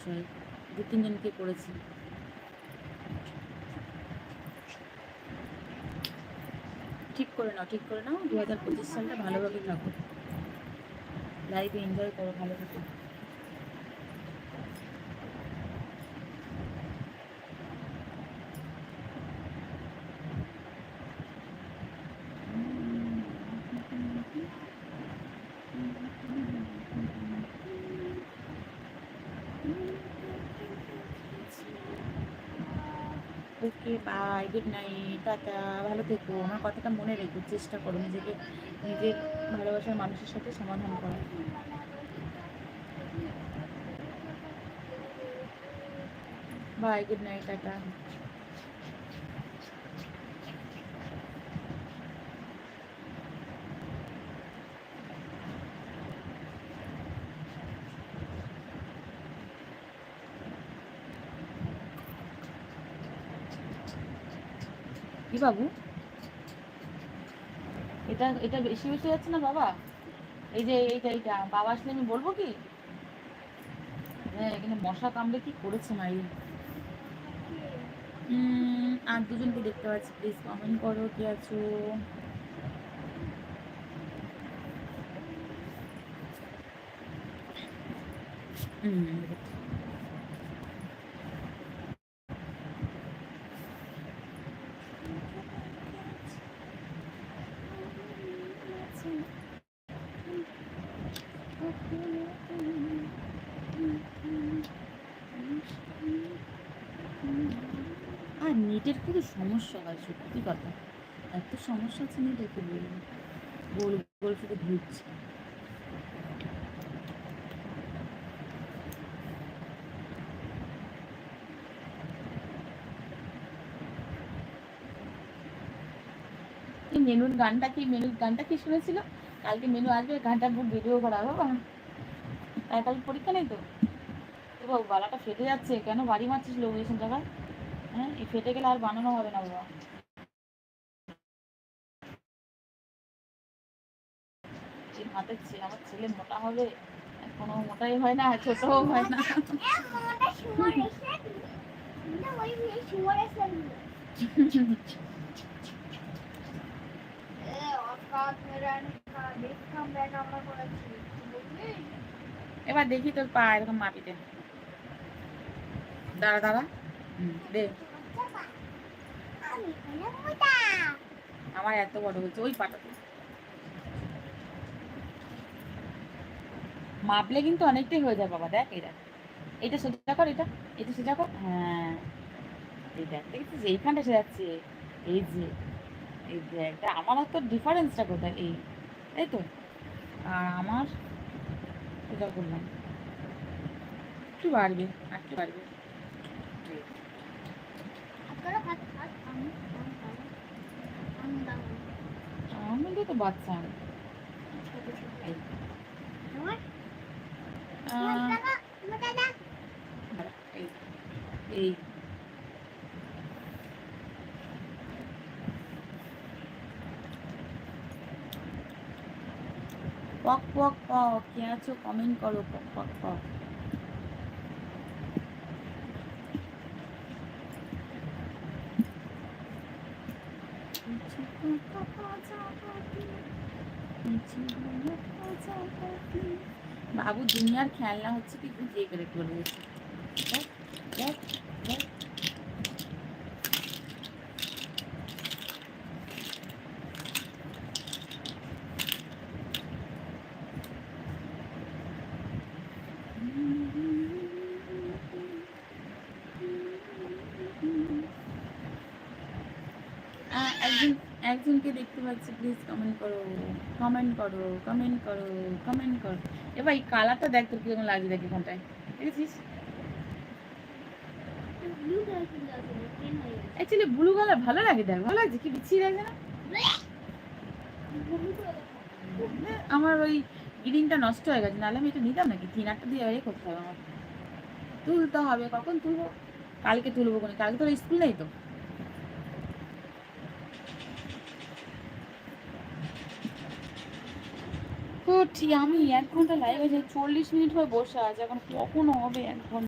বিষয়ে দু তিনজনকে করেছি। ঠিক করে নাও, ঠিক করে নাও দু হাজার পঁচিশ সালটা ভালোভাবে থাকো। লাইফে এনজয় করো, ভালো থাকো। Okay bye good night tata. ভালো থেকো। আমার কথাটা মনে রেখো। চেষ্টা করো নিজেকে নিজের ভালোবাসার মানুষের সাথে সমাধান করো বাই গুড নাইট টাটা। কি বাবু এটা এটা বেশি বেশি যাচ্ছে না বাবা? এই যে, এইটা এইটা, বাবা আসলে আমি বলব কি? হ্যাঁ এখানে মশা কামড়ে কি করেছে মাই? আর দুজনকে দেখতে পাচ্ছি। প্লিজ কমেন্ট করো, কি আছো? হুম নেটের খুবই সমস্যা হয়, সত্যি কথা। এত সমস্যা আছে নেটের কি বলব গোল গোল শুধু ঘুরছে। মেনুর গানটা কি, মেনুর গানটা কি শুনেছিল? কালকে মেনু আসবে, গানটা বুক ভিডিও করা বাবা তাই কাল পরীক্ষা নেই তো? এ বাবু গলাটা ফেটে যাচ্ছে। কেন বাড়ি মারছিস লোক এইসব জায়গায়? হ্যাঁ ফেটে গেলে আর বানানো হবে না বাবা। ছেলে আমার ছেলে মোটা হবে কোনো মোটাই হয় না ছোটও হয় না। এবার দেখি তোর পা এরকম মাটিতে দাঁড়া হুম, দে। আমার এত বড় হয়েছে, ওই পাটাতে মাপলে কিন্তু অনেকটাই হয়ে যায় বাবা, দেখ এটা এটা সোজা কর, এটা। এটা সোজা কর। হ্যাঁ। এই দেখ, দেখছিস? এইখানটা এসে যাচ্ছে। এই যে, এই দেখ তা আমার তোর ডিফারেন্সটা কোথায়? এই তাই তো। আর আমার সোজা করলাম। একটু বাড়বে একটু বাড়বে আমি তো বাচ্চা এই পক পক পক কে আছো কমেন্ট করো পক পক পক বাবু দুনিয়ার খেলনা হচ্ছে কি? তুই যে করে করে দিয়েছিস। দেখ একজনকে দেখতে পাচ্ছি প্লিজ কমেন্ট করো কমেন্ট করো কমেন্ট করো কমেন্ট করো। এবার এই কালারটা দেখ তোর কীরকম লাগছে দেখ এখানটায়। দেখেছিস? অ্যাকচুয়ালি ব্লু কালার ভালো লাগে দেখ, ভালো লাগছে, কি বিচ্ছিরি লাগছে না? আমার ওই গ্রিনটা নষ্ট হয়ে গেছে, নাহলে আমি এটা নিতাম নাকি? থিনারটা দিয়ে এ করতে হবে আমার তুলতে হবে, কখন তুলবো? কালকে তুলবো কোন, কালকে তোর স্কুল নেই তো? ঠিক আমি এক ঘণ্টা লাইভ আছে চল্লিশ মিনিট হয়ে বসে আছে, এখন কখন হবে এক ঘণ্টা?